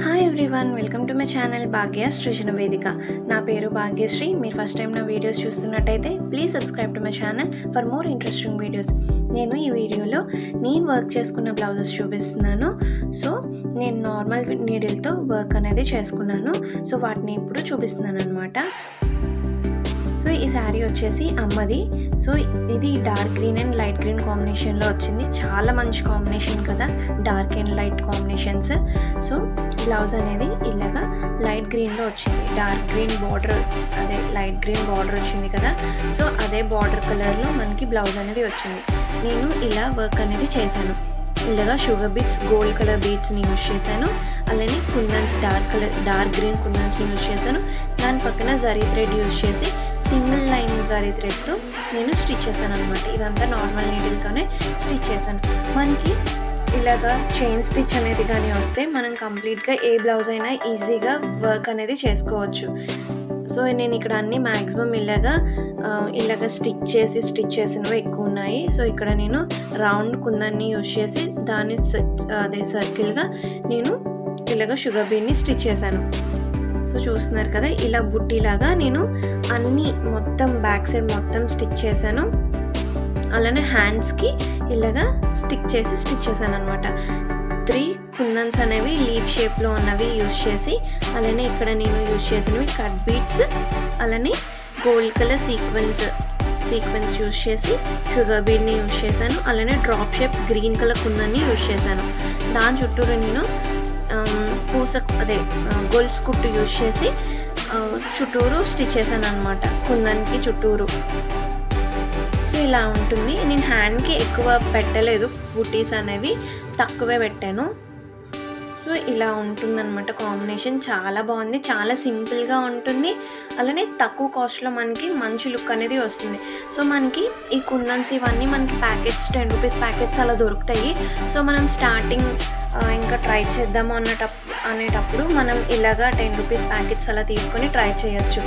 Hi everyone welcome to my channel Bhagya Srujana Vedika నా పేరు భాగ్యశ్రీ మీరు ఫస్ట్ టైం నా వీడియోస్ చూస్తున్నట్టయితే please subscribe to my channel for more interesting videos నేను ఈ వీడియోలో నేను వర్క్ చేసుకున్న బ్లౌజెస్ చూపిస్తున్నాను. సో నేను నార్మల్ నీడిల్తో వర్క్ అనేది చేసుకున్నాను. సో వాటిని ఇప్పుడు చూపిస్తున్నాను అనమాట సో ఈ శారీ వచ్చేసి అమ్మది. సో ఇది dark green and light green కాంబినేషన్లో వచ్చింది. చాలా మంచి కాంబినేషన్ కదా dark and light combinations so blouse అనేది ఇలాగా లైట్ గ్రీన్లో వచ్చింది. డార్క్ గ్రీన్ బార్డర్ అదే లైట్ గ్రీన్ బార్డర్ వచ్చింది కదా. సో అదే బార్డర్ కలర్లో మనకి బ్లౌజ్ అనేది వచ్చింది. నేను ఇలా వర్క్ అనేది చేశాను. ఇలాగా షుగర్ బీట్స్ గోల్డ్ కలర్ బీట్స్ని యూజ్ చేశాను. అలానే kundans dark colour dark green కుందన్స్ని use చేశాను. దాని పక్కన జరీ థ్రెడ్ యూజ్ చేసి సింగిల్ లైన్ జరీ థ్రెడ్తో నేను స్టిచ్ చేశాను అనమాట ఇదంతా నార్మల్ నీడిల్తోనే స్టిచ్ చేశాను. మనకి ఇలాగా చైన్ స్టిచ్ అనేది కానీ వస్తే మనం కంప్లీట్గా ఏ బ్లౌజ్ అయినా ఈజీగా వర్క్ అనేది చేసుకోవచ్చు. సో నేను ఇక్కడ అన్ని మ్యాక్సిమం ఇలాగా ఇలాగ స్టిచ్ చేసి స్టిచ్ చేసినవి ఎక్కువ ఉన్నాయి. సో ఇక్కడ నేను రౌండ్ కుందాన్ని యూజ్ చేసి దాన్ని అదే సర్కిల్గా నేను ఇలాగ షుగర్ బీన్ని స్టిచ్ చేశాను. సో చూస్తున్నారు కదా ఇలా బుట్టిలాగా నేను అన్ని మొత్తం బ్యాక్ సైడ్ మొత్తం స్టిచ్ చేశాను. అలానే హ్యాండ్స్కి ఇలాగా స్టిక్ చేసి స్టిచ్ చేశాను అనమాట త్రీ కుందన్స్ అనేవి లీఫ్ షేప్లో ఉన్నవి యూజ్ చేసి అలానే ఇక్కడ నేను యూజ్ చేసినవి కట్ బీట్స్ అలానే gold colour sequence sequence use చేసి షుగర్ బీడ్ని యూజ్ చేశాను. అలానే డ్రాప్ షేప్ గ్రీన్ కలర్ కుందన్ని యూజ్ చేశాను. దాని చుట్టూరు నేను పూస అదే గొలుసు కుట్టు యూజ్ చేసి చుట్టూరు స్టిచ్ చేశాను అనమాట కుందన్కి చుట్టూరు. సో ఇలా ఉంటుంది. నేను హ్యాండ్కి ఎక్కువ పెట్టలేదు. బుటీస్ అనేవి తక్కువే పెట్టాను. సో ఇలా ఉంటుందన్నమాట కాంబినేషన్. చాలా బాగుంది. చాలా సింపుల్గా ఉంటుంది. అలానే తక్కువ కాస్ట్లో మనకి మంచి లుక్ అనేది వస్తుంది. సో మనకి ఈ కుందన్స్ ఇవన్నీ మనకి ప్యాకెట్స్ టెన్ రూపీస్ ప్యాకెట్స్ అలా దొరుకుతాయి. సో మనం స్టార్టింగ్ ఇంకా ట్రై చేద్దాము అన్నటప్పుడు అనేటప్పుడు మనం ఇలాగా టెన్ రూపీస్ ప్యాకెట్స్ అలా తీసుకొని ట్రై చేయొచ్చు.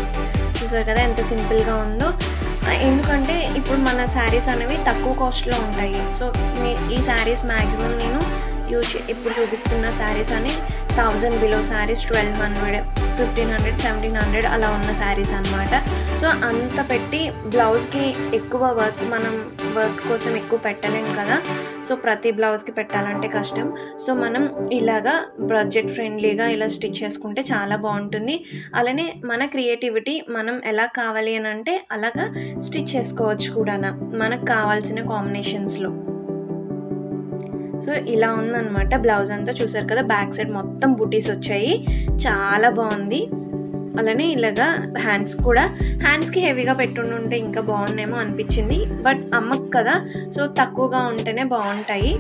చూసారు కదా ఎంత సింపుల్గా ఉందో. ఎందుకంటే ఇప్పుడు మన శారీస్ అనేవి తక్కువ కాస్ట్లో ఉంటాయి. సో మీ- ఈ శారీస్ మ్యాక్సిమం నేను యూజ్ ఇప్పుడు చూపిస్తున్న శారీస్ అని thousand below saris twelve hundred fifteen hundred seventeen hundred అలా ఉన్న శారీస్ అనమాట సో అంత పెట్టి బ్లౌజ్కి ఎక్కువ వర్క్ మనం వర్క్ కోసం ఎక్కువ పెట్టలేం కదా. సో ప్రతి బ్లౌజ్కి పెట్టాలంటే కష్టం. సో మనం ఇలాగా బడ్జెట్ ఫ్రెండ్లీగా ఇలా స్టిచ్ చేసుకుంటే చాలా బాగుంటుంది. అలానే మన క్రియేటివిటీ మనం ఎలా కావాలి అని అంటే అలాగా స్టిచ్ చేసుకోవచ్చు కూడా మనకు కావాల్సిన కాంబినేషన్స్లో సో ఇలా ఉందన్నమాట బ్లౌజ్ అంతా. చూసారు కదా బ్యాక్ సైడ్ మొత్తం బుటీస్ వచ్చాయి. చాలా బాగుంది. అలానే ఇలాగా హ్యాండ్స్ కూడా హ్యాండ్స్కి హెవీగా పెట్టుంటే ఇంకా బాగున్నాయేమో అనిపించింది. బట్ అమ్మకు కదా సో తక్కువగా ఉంటేనే బాగుంటాయి.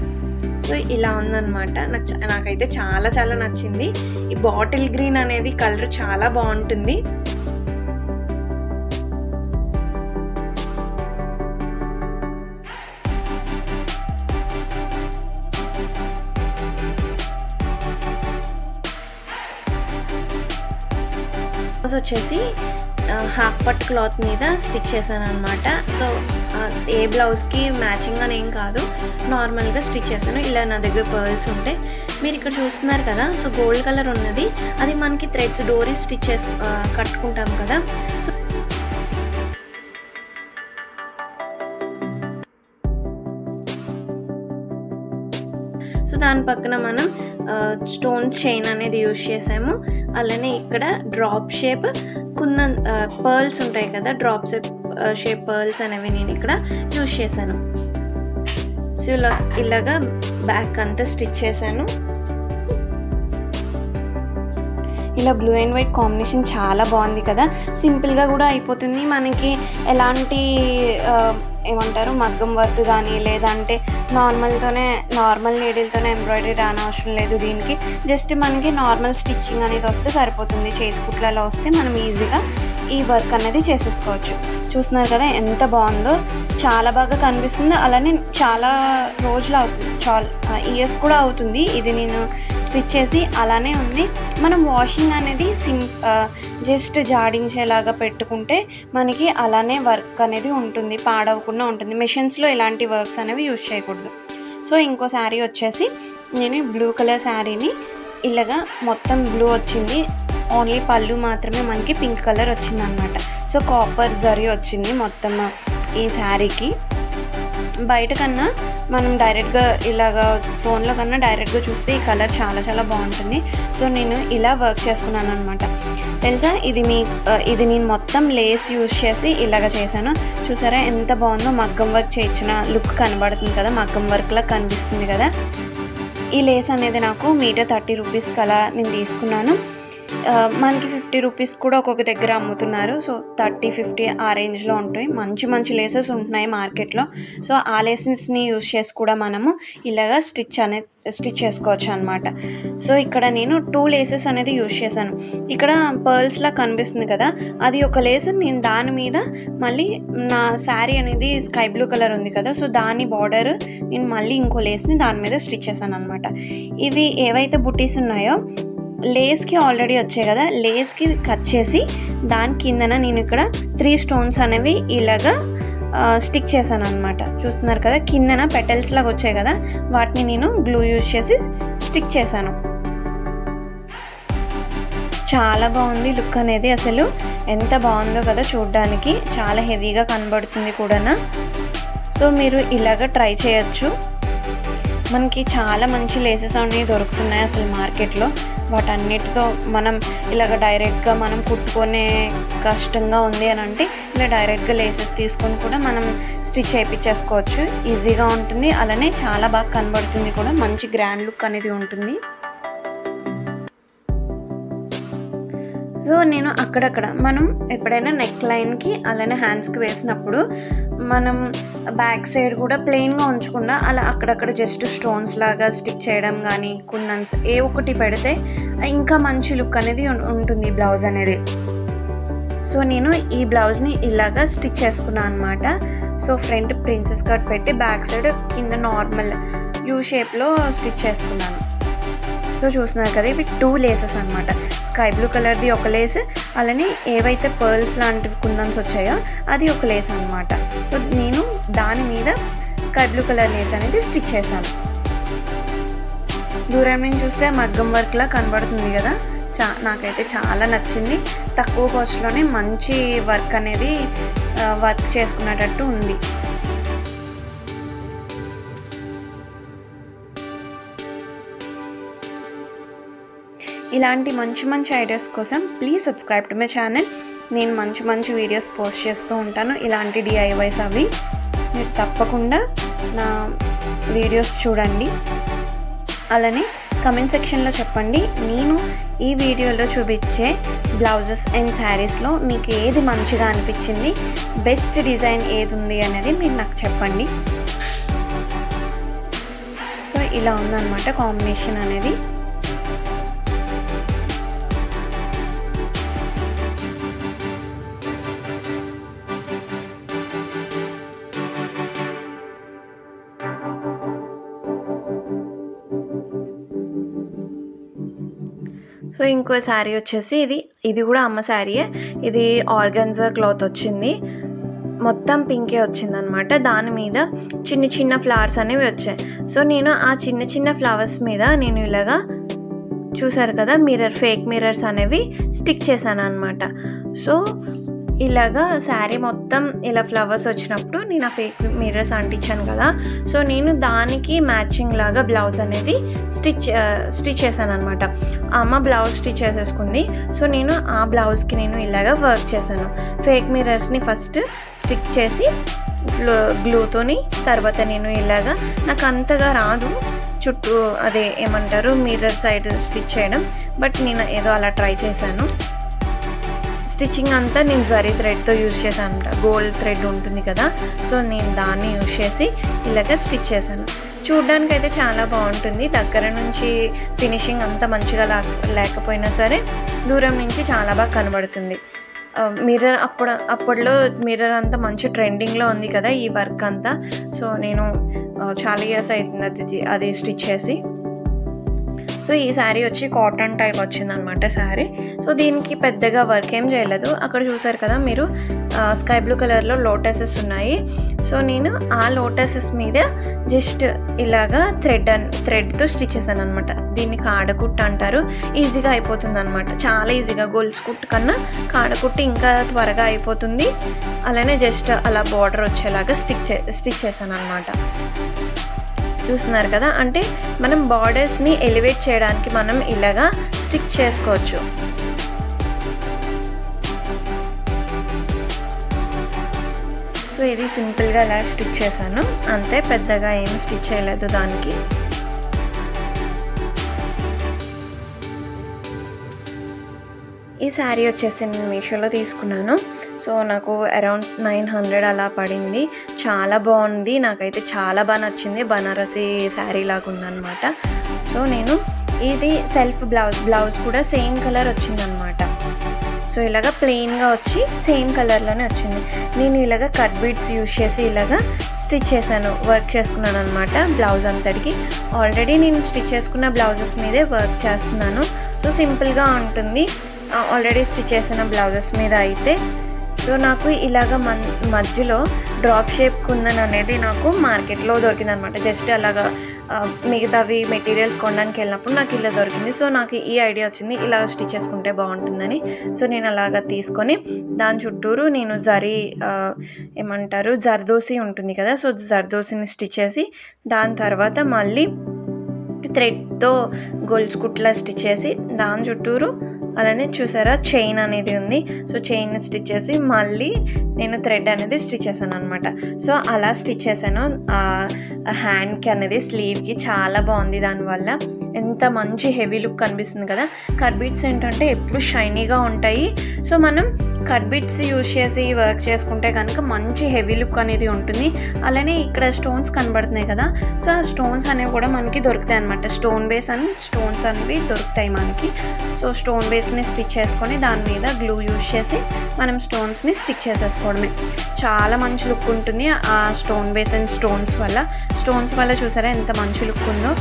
సో ఇలా ఉందన్నమాట. నాకు నాకైతే చాలా చాలా నచ్చింది. ఈ బాటిల్ గ్రీన్ అనేది కలర్ చాలా బాగుంటుంది. వచ్చేసి హాఫ్ పట్ క్లాత్ మీద స్టిచ్ చేశాను అనమాట సో ఏ బ్లౌజ్కి మ్యాచింగ్ అని ఏం కాదు. నార్మల్గా స్టిచ్ చేశాను. ఇలా నా దగ్గర పర్ల్స్ ఉంటే మీరు ఇక్కడ చూస్తున్నారు కదా సో గోల్డ్ కలర్ ఉన్నది. అది మనకి థ్రెడ్స్ డోరీ స్టిచ్ చేసి కట్టుకుంటాం కదా. సో సో దాని పక్కన మనం స్టోన్ చైన్ అనేది యూజ్ చేసాము అలానే ఇక్కడ డ్రాప్ షేప్ కున్న పర్ల్స్ ఉంటాయి కదా డ్రాప్ షేప్ షేప్ పర్ల్స్ అనేవి నేను ఇక్కడ యూజ్ చేశాను. సో ఇలా ఇలాగా బ్యాక్ అంతా స్టిచ్ చేశాను. ఇలా బ్లూ అండ్ వైట్ కాంబినేషన్ చాలా బాగుంది కదా. సింపుల్గా కూడా అయిపోతుంది. మనకి ఎలాంటి ఏమంటారు మగ్గం వర్క్ కానీ లేదంటే నార్మల్తోనే నార్మల్ నీడిల్తోనే ఎంబ్రాయిడరీ రానవసరం లేదు దీనికి. జస్ట్ మనకి నార్మల్ స్టిచ్చింగ్ అనేది వస్తే సరిపోతుంది. చేతి కుట్లలో వస్తే మనం ఈజీగా ఈ వర్క్ అనేది చేసేసుకోవచ్చు. చూస్తున్నారు కదా ఎంత బాగుందో. చాలా బాగా కనిపిస్తుంది. అలానే చాలా రోజులు అవుతుంది చాలా ఇయర్స్ కూడా అవుతుంది. ఇది నేను స్టిచ్ చేసి అలానే ఉంది. మనం వాషింగ్ అనేది సిం జస్ట్ జాడించేలాగా పెట్టుకుంటే మనకి అలానే వర్క్ అనేది ఉంటుంది పాడవకుండా ఉంటుంది. మిషన్స్లో ఇలాంటి వర్క్స్ అనేవి యూజ్ చేయకూడదు. సో ఇంకో శారీ వచ్చేసి నేను బ్లూ కలర్ శారీని ఇలాగా మొత్తం బ్లూ వచ్చింది. ఓన్లీ పళ్ళు మాత్రమే మనకి పింక్ కలర్ వచ్చింది అనమాట సో కాపర్ జరీ వచ్చింది మొత్తం ఈ శారీకి బయట కన్నా మనం డైరెక్ట్గా ఇలాగా ఫోన్లో కన్నా డైరెక్ట్గా చూస్తే ఈ కలర్ చాలా చాలా బాగుంటుంది. సో నేను ఇలా వర్క్ చేసుకున్నాను అనమాట తెలుసా? ఇది మీ ఇది నేను మొత్తం లేస్ యూజ్ చేసి ఇలాగ చేశాను. చూసారా? ఎంత బాగుందో మగ్గం వర్క్ చేయించిన లుక్ కనబడుతుంది కదా? మగ్గం వర్క్లా కనిపిస్తుంది కదా? ఈ లేస్ అనేది నాకు మీటర్ థర్టీ రూపీస్కి అలా నేను తీసుకున్నాను. మనకి ఫిఫ్టీ రూపీస్ కూడా ఒక్కొక్క దగ్గర అమ్ముతున్నారు. సో థర్టీ ఫిఫ్టీ ఆ రేంజ్లో ఉంటాయి. మంచి మంచి లేసెస్ ఉంటున్నాయి మార్కెట్లో. సో ఆ లేసెస్ని యూస్ చేసి కూడా మనము ఇలాగా స్టిచ్ అనేది స్టిచ్ చేసుకోవచ్చు అనమాట సో ఇక్కడ నేను టూ లేసెస్ అనేది యూస్ చేశాను. ఇక్కడ పర్ల్స్లా కనిపిస్తుంది కదా అది ఒక లేస్ నేను దాని మీద మళ్ళీ నా శారీ అనేది స్కై బ్లూ కలర్ ఉంది కదా సో దాని బార్డర్ నేను మళ్ళీ ఇంకో లేస్ని దాని మీద స్టిచ్ చేశాను అనమాట ఇవి ఏవైతే బుటీస్ ఉన్నాయో లేస్కి ఆల్రెడీ వచ్చాయి కదా లేస్కి కట్ చేసి దాని కిందన నేను ఇక్కడ త్రీ స్టోన్స్ అనేవి ఇలాగా స్టిక్ చేశాను అనమాట చూస్తున్నారు కదా కిందన పెటల్స్ లాగా వచ్చాయి కదా వాటిని నేను గ్లూ యూజ్ చేసి స్టిక్ చేశాను. చాలా బాగుంది లుక్ అనేది అసలు. ఎంత బాగుందో కదా చూడడానికి. చాలా హెవీగా కనబడుతుంది కూడా సో మీరు ఇలాగ ట్రై చేయొచ్చు. మనకి చాలా మంచి లేసెస్ అనేవి దొరుకుతున్నాయి అసలు మార్కెట్లో. వాటన్నిటితో మనం ఇలాగ డైరెక్ట్గా మనం కుట్టుకునే కష్టంగా ఉంది అని అంటే ఇలా డైరెక్ట్గా లేసెస్ తీసుకొని కూడా మనం స్టిచ్ చేయించేసుకోవచ్చు. ఈజీగా ఉంటుంది. అలానే చాలా బాగా కనబడుతుంది కూడా. మంచి గ్రాండ్ లుక్ అనేది ఉంటుంది. సో నేను అక్కడక్కడ మనం ఎప్పుడైనా నెక్ లైన్కి అలానే హ్యాండ్స్కి వేసినప్పుడు మనం బ్యాక్ సైడ్ కూడా ప్లెయిన్గా ఉంచకుండా అలా అక్కడక్కడ జస్ట్ స్టోన్స్ లాగా స్టిక్ చేయడం కానీ కుందన్స్ ఏ ఒక్కటి పెడితే ఇంకా మంచి లుక్ అనేది ఉంటుంది బ్లౌజ్ అనేది. సో నేను ఈ బ్లౌజ్ని ఇలాగా స్టిచ్ చేసుకున్నాను అనమాట సో ఫ్రంట్ ప్రిన్సెస్ కట్ పెట్టి బ్యాక్ సైడ్ కింద నార్మల్ యూ షేప్లో స్టిచ్ చేసుకున్నాను. సో చూస్తున్నారు కదా ఇవి టూ లేసెస్ అనమాట స్కై బ్లూ కలర్ది ఒక లేస్ అలానే ఏవైతే పర్ల్స్ లాంటివి కుందన్స్ వచ్చాయో అది ఒక లేస్ అనమాట సో నేను దాని మీద స్కై బ్లూ కలర్ లేస్ అనేది స్టిచ్ చేశాను. దూరం నుంచి చూస్తే మగ్గం వర్క్లా కనబడుతుంది కదా. చా నాకైతే చాలా నచ్చింది. తక్కువ కాస్ట్లోనే మంచి వర్క్ అనేది వర్క్ చేసుకునేటట్టు ఉంది. ఇలాంటి మంచి మంచి ఐడియాస్ కోసం please subscribe to my channel నేను మంచి మంచి వీడియోస్ పోస్ట్ చేస్తూ ఉంటాను. ఇలాంటి డిఐవైస్ అవి. మీరు తప్పకుండా నా వీడియోస్ చూడండి. అలానే కమెంట్ సెక్షన్లో చెప్పండి. నేను ఈ వీడియోలో చూపించే బ్లౌజెస్ అండ్ శారీస్లో మీకు ఏది మంచిగా అనిపించింది బెస్ట్ డిజైన్ ఏది ఉంది అనేది మీరు నాకు చెప్పండి. సో ఇలా ఉందన్నమాట కాంబినేషన్ అనేది. సో ఇంకో శారీ వచ్చేసి ఇది. ఇది కూడా అమ్మ శారీయే. ఇది ఆర్గన్జా క్లాత్ వచ్చింది. మొత్తం పింకే వచ్చింది అనమాట దాని మీద చిన్న చిన్న ఫ్లవర్స్ అనేవి వచ్చాయి. సో నేను ఆ చిన్న చిన్న ఫ్లవర్స్ మీద నేను ఇలాగా చూసారు కదా మిర్రర్ ఫేక్ మిర్రర్స్ అనేవి స్టిక్ చేశాను అనమాట సో ఇలాగా శారీ మొత్తం ఇలా ఫ్లవర్స్ వచ్చినప్పుడు నేను ఆ ఫేక్ మిర్రర్స్ అంటించాను కదా. సో నేను దానికి మ్యాచింగ్ లాగా బ్లౌజ్ అనేది స్టిచ్ స్టిచ్ చేశాను అనమాట అమ్మ బ్లౌజ్ స్టిచ్ చేసేసుకుంది. సో నేను ఆ బ్లౌజ్కి నేను ఇలాగా వర్క్ చేశాను. ఫేక్ మిర్రర్స్ని ఫస్ట్ స్టిక్ చేసి గ్లూతోని తర్వాత నేను ఇలాగా నాకు అంతగా రాదు. చుట్టూ అదే ఏమంటారు మిర్రర్ సైడ్ స్టిచ్ చేయడం. బట్ నేను ఏదో అలా ట్రై చేశాను. స్టిచ్చింగ్ అంతా నేను జరీ థ్రెడ్తో యూజ్ చేశాను గోల్డ్ థ్రెడ్ ఉంటుంది కదా సో నేను దాన్ని యూజ్ చేసి ఇలాగ స్టిచ్ చేశాను. చూడ్డానికి అయితే చాలా బాగుంటుంది. దగ్గర నుంచి ఫినిషింగ్ అంత మంచిగా లేకపోయినా సరే దూరం నుంచి చాలా బాగా కనబడుతుంది. మిర్రర్ అప్పుడు అప్పట్లో మిర్రర్ అంతా మంచి ట్రెండింగ్లో ఉంది కదా ఈ వర్క్ అంతా. సో నేను చాలా ఇయర్స్ అవుతుంది అది అది స్టిచ్ చేసి. సో ఈ శారీ వచ్చి కాటన్ టైప్ వచ్చిందనమాట శారీ సో దీనికి పెద్దగా వర్క్ ఏం చేయలేదు. అక్కడ చూసారు కదా మీరు స్కై బ్లూ కలర్లో లోటసెస్ ఉన్నాయి. సో నేను ఆ లోటసెస్ మీద జస్ట్ ఇలాగా థ్రెడ్ అన్ థ్రెడ్తో స్టిచ్ చేశాను అనమాట దీన్ని కాడకుట్టు అంటారు. ఈజీగా అయిపోతుంది అనమాట చాలా ఈజీగా గోల్స్ కుట్టు కన్నా కాడకుట్టు ఇంకా త్వరగా అయిపోతుంది. అలానే జస్ట్ అలా బార్డర్ వచ్చేలాగా స్టిచ్ చే స్టిచ్ చేశాను అనమాట చూస్తున్నారు కదా? అంటే మనం బార్డర్స్ని ఎలివేట్ చేయడానికి మనం ఇలాగా స్టిక్ చేసుకోవచ్చు. సో ఇది సింపుల్గా ఇలా స్టిచ్ చేశాను. అంతే పెద్దగా ఏం స్టిచ్ చేయలేదు దానికి. ఈ శారీ వచ్చేసి నేను మీషోలో తీసుకున్నాను. సో నాకు అరౌండ్ నైన్ హండ్రెడ్ అలా పడింది. చాలా బాగుంది. నాకైతే చాలా బాగా నచ్చింది. బనారసి శారీ లాగా ఉందన్నమాట. సో నేను ఇది సెల్ఫ్ బ్లౌజ్ బ్లౌజ్ కూడా సేమ్ కలర్ వచ్చిందనమాట సో ఇలాగ ప్లెయిన్గా వచ్చి సేమ్ కలర్లోనే వచ్చింది. నేను ఇలాగ కట్ బీడ్స్ యూజ్ చేసి ఇలాగ స్టిచ్ చేశాను వర్క్ చేసుకున్నాను అనమాట బ్లౌజ్ అంతటికి. ఆల్రెడీ నేను స్టిచ్ చేసుకున్న బ్లౌజెస్ మీదే వర్క్ చేస్తున్నాను. సో సింపుల్గా ఉంటుంది. ఆల్రెడీ స్టిచ్ చేసిన బ్లౌజెస్ మీద అయితే. సో నాకు ఇలాగ మన్ మధ్యలో డ్రాప్ షేప్ కుందన్ అనేది నాకు మార్కెట్లో దొరికింది అనమాట జస్ట్ అలాగా మిగతావి మెటీరియల్స్ కొనడానికి వెళ్ళినప్పుడు నాకు ఇలా దొరికింది. సో నాకు ఈ ఐడియా వచ్చింది. ఇలా స్టిచ్ చేసుకుంటే బాగుంటుందని. సో నేను అలాగా తీసుకొని దాని చుట్టూరు నేను జరీ ఏమంటారు జర్దోసి ఉంటుంది కదా సో జర్దోసిని స్టిచ్ చేసి దాని తర్వాత మళ్ళీ థ్రెడ్తో గొలుచుకుట్లా స్టిచ్ చేసి దాని చుట్టూరు అలానే చూసారా చైన్ అనేది ఉంది. సో చైన్ స్టిచ్ చేసి మళ్ళీ నేను థ్రెడ్ అనేది స్టిచ్ చేశాను అనమాట సో అలా స్టిచ్ చేశాను. హ్యాండ్కి అనేది స్లీవ్కి చాలా బాగుంది దానివల్ల. ఎంత మంచి హెవీ లుక్ కనిపిస్తుంది కదా. కట్ బీట్స్ ఏంటంటే ఎప్పుడు షైనీగా ఉంటాయి. సో మనం కట్ బిట్స్ యూజ్ చేసి వర్క్ చేసుకుంటే కనుక మంచి హెవీ లుక్ అనేది ఉంటుంది. అలానే ఇక్కడ స్టోన్స్ కనబడుతున్నాయి కదా. సో ఆ స్టోన్స్ అనేవి కూడా మనకి దొరుకుతాయి అనమాట స్టోన్ బేస్ అని స్టోన్స్ అనేవి దొరుకుతాయి మనకి. సో స్టోన్ బేస్ని స్టిచ్ చేసుకొని దాని మీద గ్లూ యూజ్ చేసి మనం స్టోన్స్ని స్టిక్ చేసేసుకోవడమే. చాలా మంచి లుక్ ఉంటుంది ఆ స్టోన్ బేస్ అండ్ స్టోన్స్ వల్ల. స్టోన్స్ వల్ల చూసారా ఎంత మంచి లుక్ ఉందో.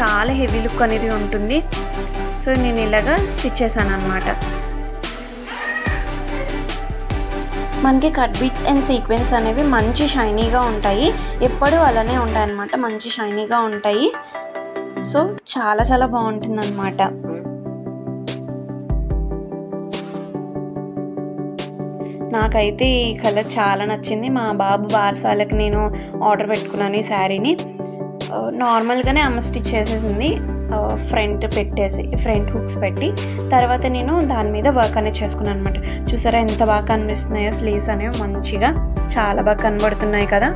చాలా హెవీ లుక్ అనేది ఉంటుంది. సో నేను ఇలాగా స్టిచ్ చేశాను అనమాట మనకి కట్ బీట్స్ అండ్ సీక్వెన్స్ అనేవి మంచి షైనీగా ఉంటాయి. ఎప్పుడూ అలానే ఉంటాయి అన్నమాట మంచి షైనీగా ఉంటాయి. సో చాలా చాలా బాగుంటుంది అనమాట నాకైతే ఈ కలర్ చాలా నచ్చింది. మా బాబు బారసాలకి నేను ఆర్డర్ పెట్టుకున్నాను ఈ శారీని. నార్మల్గానే అమ్మ స్టిచ్ చేసేసింది. ఫ్రంట్ పెట్టేసి ఫ్రంట్ హుక్స్ పెట్టి తర్వాత నేను దాని మీద వర్క్ అనేది చేసుకున్నాను అనమాట చూసారా ఎంత బాగా కనిపిస్తున్నాయో స్లీవ్స్ అనేవి మంచిగా చాలా బాగా కనబడుతున్నాయి కదా.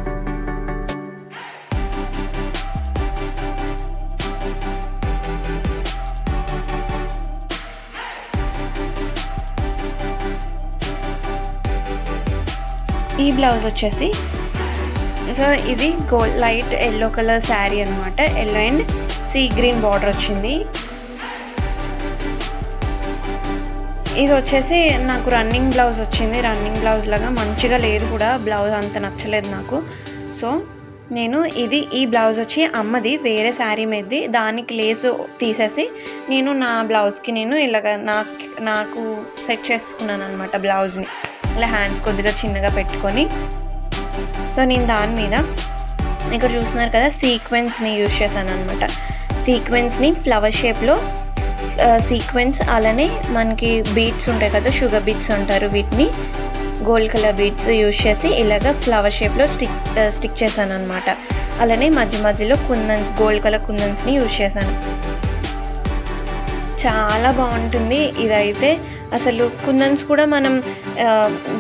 ఈ బ్లౌజ్ వచ్చేసి సో ఇది gold light yellow colour sari అనమాట yellow and sea green border వచ్చింది. ఇది వచ్చేసి నాకు రన్నింగ్ బ్లౌజ్ వచ్చింది. రన్నింగ్ బ్లౌజ్ లాగా మంచిగా లేదు కూడా. బ్లౌజ్ అంత నచ్చలేదు నాకు. సో నేను ఇది ఈ బ్లౌజ్ వచ్చి అమ్మది వేరే శారీ మీదది. దానికి లేస్ తీసేసి నేను నా బ్లౌజ్కి నేను ఇలాగ నాకు నాకు సెట్ చేసుకున్నాను అనమాట బ్లౌజ్ని ఇలా హ్యాండ్స్ కొద్దిగా చిన్నగా పెట్టుకొని. సో నేను దాని మీద ఇక్కడ చూస్తున్నారు కదా సీక్వెన్స్ని యూజ్ చేశాను అనమాట సీక్వెన్స్ని ఫ్లవర్ షేప్లో సీక్వెన్స్ అలానే మనకి బీట్స్ ఉంటాయి కదా షుగర్ బీట్స్ అంటారు వీటిని గోల్డ్ కలర్ బీట్స్ యూజ్ చేసి ఇలాగ ఫ్లవర్ షేప్లో స్టిక్ స్టిక్ చేశాను అనమాట అలానే మధ్య మధ్యలో కుందన్స్ గోల్డ్ కలర్ కుందన్స్ని యూజ్ చేశాను. చాలా బాగుంటుంది. ఇదైతే అసలు కుందన్స్ కూడా మనం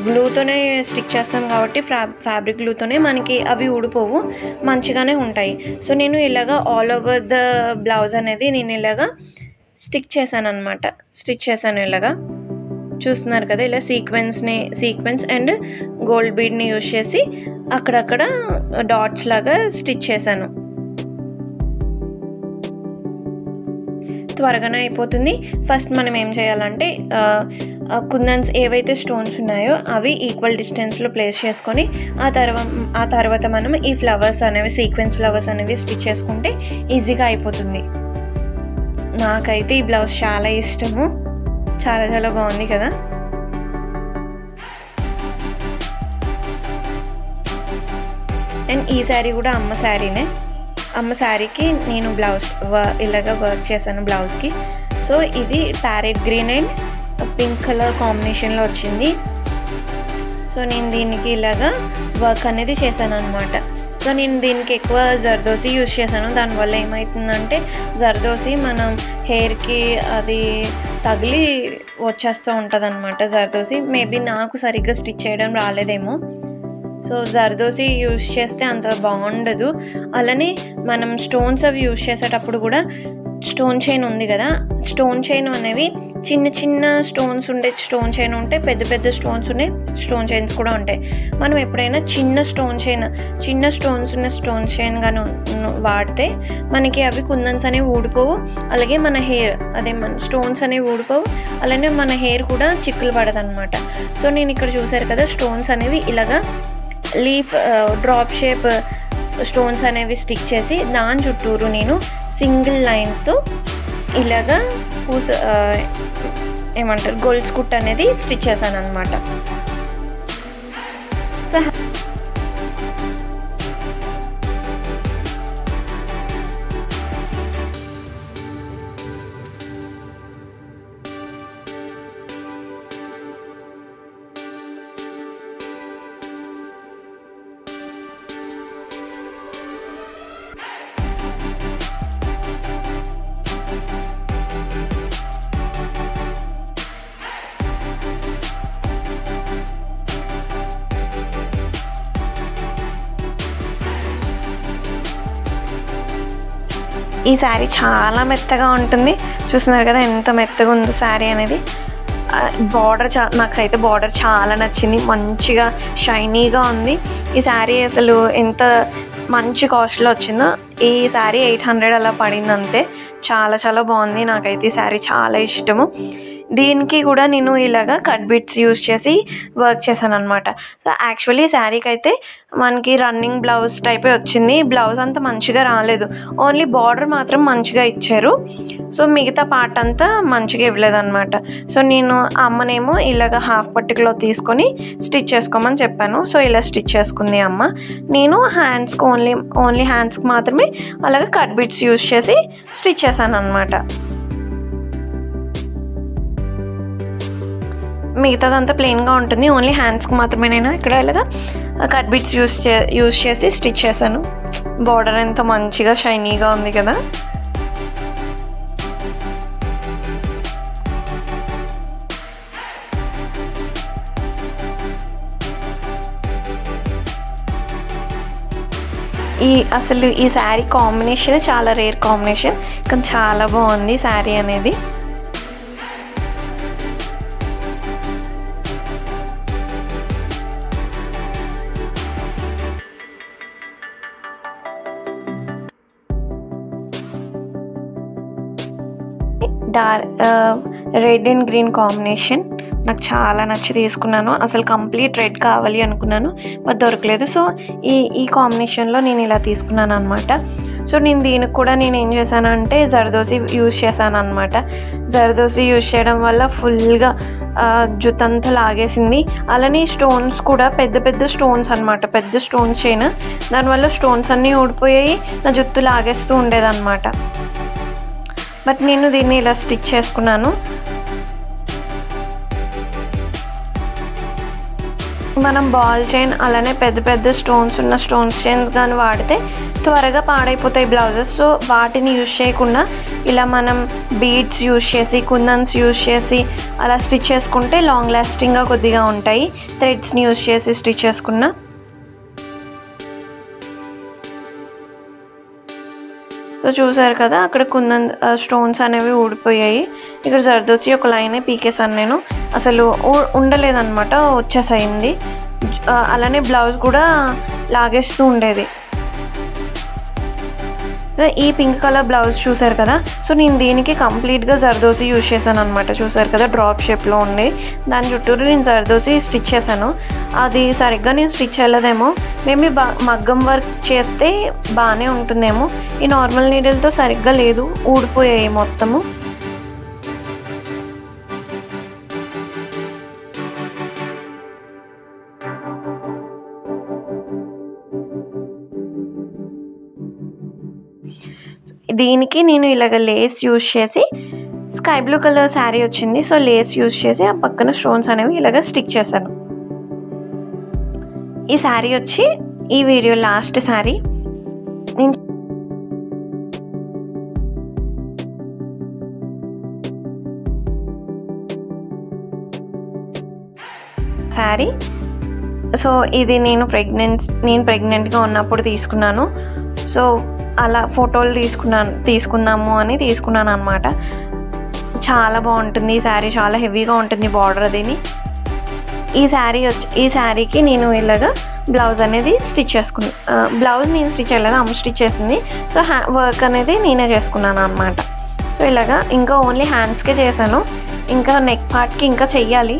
గ్లూతోనే స్టిక్ చేస్తాం కాబట్టి ఫ్యా ఫ్యాబ్రిక్ గ్లూతోనే మనకి అవి ఊడిపోవు మంచిగానే ఉంటాయి. సో నేను ఇలాగ ఆల్ ఓవర్ ద బ్లౌజ్ అనేది నేను ఇలాగా స్టిక్ చేశాను అనమాట స్టిచ్ చేశాను ఇలాగా. చూస్తున్నారు కదా ఇలా సీక్వెన్స్ని సీక్వెన్స్ అండ్ గోల్డ్ బీడ్ని యూజ్ చేసి అక్కడక్కడ డాట్స్ లాగా స్టిచ్ చేశాను. త్వరగానే అయిపోతుంది. ఫస్ట్ మనం ఏం చేయాలంటే కుందన్స్ ఏవైతే స్టోన్స్ ఉన్నాయో అవి ఈక్వల్ డిస్టెన్స్లో ప్లేస్ చేసుకొని ఆ తర్వాత ఆ తర్వాత మనం ఈ ఫ్లవర్స్ అనేవి సీక్వెన్స్ ఫ్లవర్స్ అనేవి స్టిచ్ చేసుకుంటే ఈజీగా అయిపోతుంది. నాకైతే ఈ బ్లౌజ్ చాలా ఇష్టము. చాలా చాలా బాగుంది కదా. అండ్ ఈ శారీ కూడా అమ్మ శారీనే. అమ్మ శారీకి నేను బ్లౌజ్ ఇలాగ వర్క్ చేశాను బ్లౌజ్కి. సో ఇది parrot green and pink colour కాంబినేషన్లో వచ్చింది. సో నేను దీనికి ఇలాగా వర్క్ అనేది చేశాను అనమాట సో నేను దీనికి ఎక్కువ జర్దోసి యూజ్ చేశాను. దానివల్ల ఏమవుతుందంటే జర్దోసి మనం హెయిర్కి అది తగిలి వచ్చేస్తూ ఉంటుంది అనమాట జర్దోసి. మేబీ నాకు సరిగ్గా స్టిచ్ చేయడం రాలేదేమో. సో జర్దోసి యూస్ చేస్తే అంత బాగుండదు. అలానే మనం స్టోన్స్ అవి యూజ్ చేసేటప్పుడు కూడా స్టోన్ చైన్ ఉంది కదా స్టోన్ చైన్ అనేవి చిన్న చిన్న స్టోన్స్ ఉండే స్టోన్ చైన్ ఉంటాయి పెద్ద పెద్ద స్టోన్స్ ఉండే స్టోన్ చైన్స్ కూడా ఉంటాయి. మనం ఎప్పుడైనా చిన్న స్టోన్ చైన్ చిన్న స్టోన్స్ ఉన్న స్టోన్ చైన్ కానీ వాడితే మనకి అవి కుందన్స్ అనేవి ఊడిపోవు. అలాగే మన హెయిర్ అదే మన స్టోన్స్ అనేవి ఊడిపోవు. అలానే మన హెయిర్ కూడా చిక్కులు పడదు అనమాట సో నేను ఇక్కడ చూసారు కదా స్టోన్స్ అనేవి ఇలాగా లీఫ్ డ్రాప్ షేప్ స్టోన్స్ అనేవి స్టిక్ చేసి దాని చుట్టూరు నేను సింగిల్ లైన్తో ఇలాగా పూస uh, ఏమంటారు గోల్డ్స్ కుట్ అనేది స్టిచ్ చేశాను అనమాట సో ఈ శారీ చాలా మెత్తగా ఉంటుంది. చూస్తున్నారు కదా ఎంత మెత్తగా ఉందో శారీ అనేది. బార్డర్ చా నాకైతే బార్డర్ చాలా నచ్చింది. మంచిగా షైనీగా ఉంది. ఈ శారీ అసలు ఎంత మంచి కాస్ట్లో వచ్చిందో ఈ శారీ ఎయిట్ హండ్రెడ్ అలా పడింది అంతే. చాలా చాలా బాగుంది. నాకైతే ఈ శారీ చాలా ఇష్టము. దీనికి కూడా నేను ఇలాగా కట్ బిట్స్ యూస్ చేసి వర్క్ చేశాను అనమాట సో యాక్చువల్లీ శారీకి అయితే మనకి రన్నింగ్ బ్లౌజ్ టైపే వచ్చింది. బ్లౌజ్ అంతా మంచిగా రాలేదు. ఓన్లీ బార్డర్ మాత్రం మంచిగా ఇచ్చారు. సో మిగతా పార్ట్ అంతా మంచిగా ఇవ్వలేదు అనమాట సో నేను అమ్మనేమో ఇలాగ హాఫ్ పర్టికులో తీసుకొని స్టిచ్ చేసుకోమని చెప్పాను. సో ఇలా స్టిచ్ చేసుకుంది అమ్మ. నేను హ్యాండ్స్కి ఓన్లీ ఓన్లీ హ్యాండ్స్కి మాత్రమే అలాగే కట్ బిట్స్ యూస్ చేసి స్టిచ్ చేశాను అనమాట మిగతాదంతా ప్లెయిన్గా ఉంటుంది. ఓన్లీ హ్యాండ్స్కి మాత్రమే నేను ఇక్కడ ఇలాగా కట్ బిట్స్ యూస్ చే యూస్ చేసి స్టిచ్ చేశాను. బార్డర్ ఎంత మంచిగా షైనీగా ఉంది కదా. ఈ అసలు ఈ శారీ కాంబినేషన్ చాలా రేర్ కాంబినేషన్ కానీ చాలా బాగుంది శారీ అనేది. Dark red and green combination నాకు చాలా నచ్చి తీసుకున్నాను. అసలు కంప్లీట్ రెడ్ కావాలి అనుకున్నాను బట్ దొరకలేదు. సో ఈ ఈ కాంబినేషన్లో నేను ఇలా తీసుకున్నాను అనమాట సో నేను దీనికి కూడా నేను ఏం చేశానంటే జర్దోసి యూజ్ చేశాను అనమాట జర్దోసి యూజ్ చేయడం వల్ల ఫుల్గా జుతంతా లాగేసింది. అలానే స్టోన్స్ కూడా పెద్ద పెద్ద స్టోన్స్ అనమాట పెద్ద స్టోన్స్ చైన్. దానివల్ల స్టోన్స్ అన్నీ ఊడిపోయాయి నా జుత్తు లాగేస్తూ ఉండేదన్నమాట. బట్ నేను దీన్ని ఇలా స్టిచ్ చేసుకున్నాను. మనం బాల్ చైన్ అలానే పెద్ద పెద్ద స్టోన్స్ ఉన్న స్టోన్స్ చైన్స్ కానీ వాడితే త్వరగా పాడైపోతాయి బ్లౌజెస్. సో వాటిని యూజ్ చేయకుండా ఇలా మనం బీడ్స్ యూజ్ చేసి కుందన్స్ యూజ్ చేసి అలా స్టిచ్ చేసుకుంటే లాంగ్ లాస్టింగ్గా కొద్దిగా ఉంటాయి. థ్రెడ్స్ని యూజ్ చేసి స్టిచ్ చేసుకున్నా సో చూసారు కదా అక్కడ కుందన్ స్టోన్స్ అనేవి ఊడిపోయాయి. ఇక్కడ జర్దోసి ఒక లైనే పీకేసాను నేను. అసలు ఉండలేదన్నమాట వచ్చేసైంది అలానే బ్లౌజ్ కూడా లాగేస్తూ ఉండేది. సో ఈ పింక్ కలర్ బ్లౌజ్ చూసారు కదా? సో నేను దీనికి కంప్లీట్గా జర్దోసి యూజ్ చేశాను అనమాట చూసారు కదా? డ్రాప్ షేప్లో ఉండి దాని చుట్టూరు నేను జర్దోసి స్టిచ్ చేశాను. అది సరిగ్గా నేను స్టిచ్ చేయలేదేమో మేబీ బా మగ్గం వర్క్ చేస్తే బాగానే ఉంటుందేమో. ఈ నార్మల్ నీడిల్తో సరిగ్గా లేదు. ఊడిపోయాయి మొత్తము. దీనికి నేను ఇలాగ లేస్ యూజ్ చేసి స్కై బ్లూ కలర్ శారీ వచ్చింది. సో లేస్ యూజ్ చేసి ఆ పక్కన స్టోన్స్ అనేవి ఇలాగ స్టిక్ చేశాను. ఈ శారీ వచ్చి ఈ వీడియో లాస్ట్ శారీ. నేను శారీ. సో ఇది నేను ప్రెగ్నెంట్ నేను ప్రెగ్నెంట్గా ఉన్నప్పుడు తీసుకున్నాను. సో అలా ఫోటోలు తీసుకున్నాను తీసుకుందాము అని తీసుకున్నాను అనమాట చాలా బాగుంటుంది ఈ శారీ చాలా హెవీగా ఉంటుంది బార్డర్ అదిని. ఈ శారీ వచ్చి ఈ శారీకి నేను ఇలాగా బ్లౌజ్ అనేది స్టిచ్ చేసుకున్నా బ్లౌజ్ నేను స్టిచ్ చేయలేదు అమ్మ స్టిచ్ చేసింది. సో హ్యా వర్క్ అనేది నేనే చేసుకున్నాను అనమాట సో ఇలాగా ఇంకా ఓన్లీ హ్యాండ్స్కే చేశాను. ఇంకా నెక్ పార్ట్కి ఇంకా చెయ్యాలి.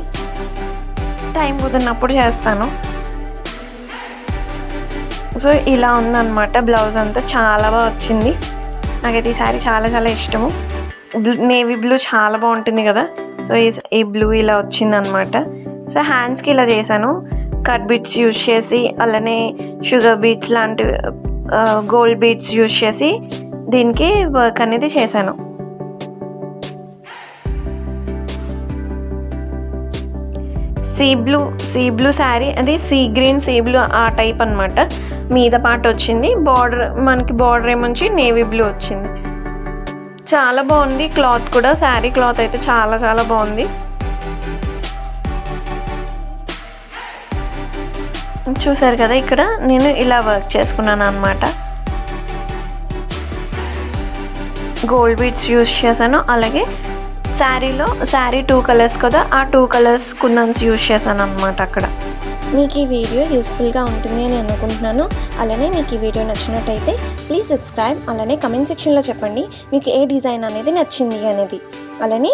టైం కుదిరినప్పుడు చేస్తాను. సో ఇలా ఉందన్నమాట. బ్లౌజ్ అంతా చాలా బాగా వచ్చింది. నాకైతే ఈ శారీ చాలా చాలా ఇష్టము. నేవీ బ్లూ చాలా బాగుంటుంది కదా. సో ఈ ఈ బ్లూ ఇలా వచ్చిందనమాట సో హ్యాండ్స్కి ఇలా చేశాను. కట్ బీట్స్ యూజ్ చేసి అలానే షుగర్ బీట్స్ లాంటి గోల్డ్ బీట్స్ యూజ్ చేసి దీనికి వర్క్ అనేది చేశాను. Sea blue sea blue sari అది సీ గ్రీన్ సీ బ్లూ ఆ టైప్ అనమాట మీద పాట వచ్చింది. బార్డర్ మనకి బార్డర్ ఏమొచ్చి నేవీ బ్లూ వచ్చింది. చాలా బాగుంది క్లాత్ కూడా. శారీ క్లాత్ అయితే చాలా చాలా బాగుంది. చూసారు కదా ఇక్కడ? నేను ఇలా వర్క్ చేసుకున్నాను అనమాట గోల్డ్ బీట్స్ యూస్ చేశాను. అలాగే శారీలో శారీ టూ కలర్స్ కదా ఆ టూ కలర్స్ కుందన్స్ యూస్ చేశాను అనమాట అక్కడ. మీకు ఈ వీడియో యూస్ఫుల్గా ఉంటుంది అని అనుకుంటున్నాను. అలానే మీకు ఈ వీడియో నచ్చినట్టయితే ప్లీజ్ సబ్స్క్రైబ్ అలానే కమెంట్ సెక్షన్లో చెప్పండి మీకు ఏ డిజైన్ అనేది నచ్చింది అనేది. అలానే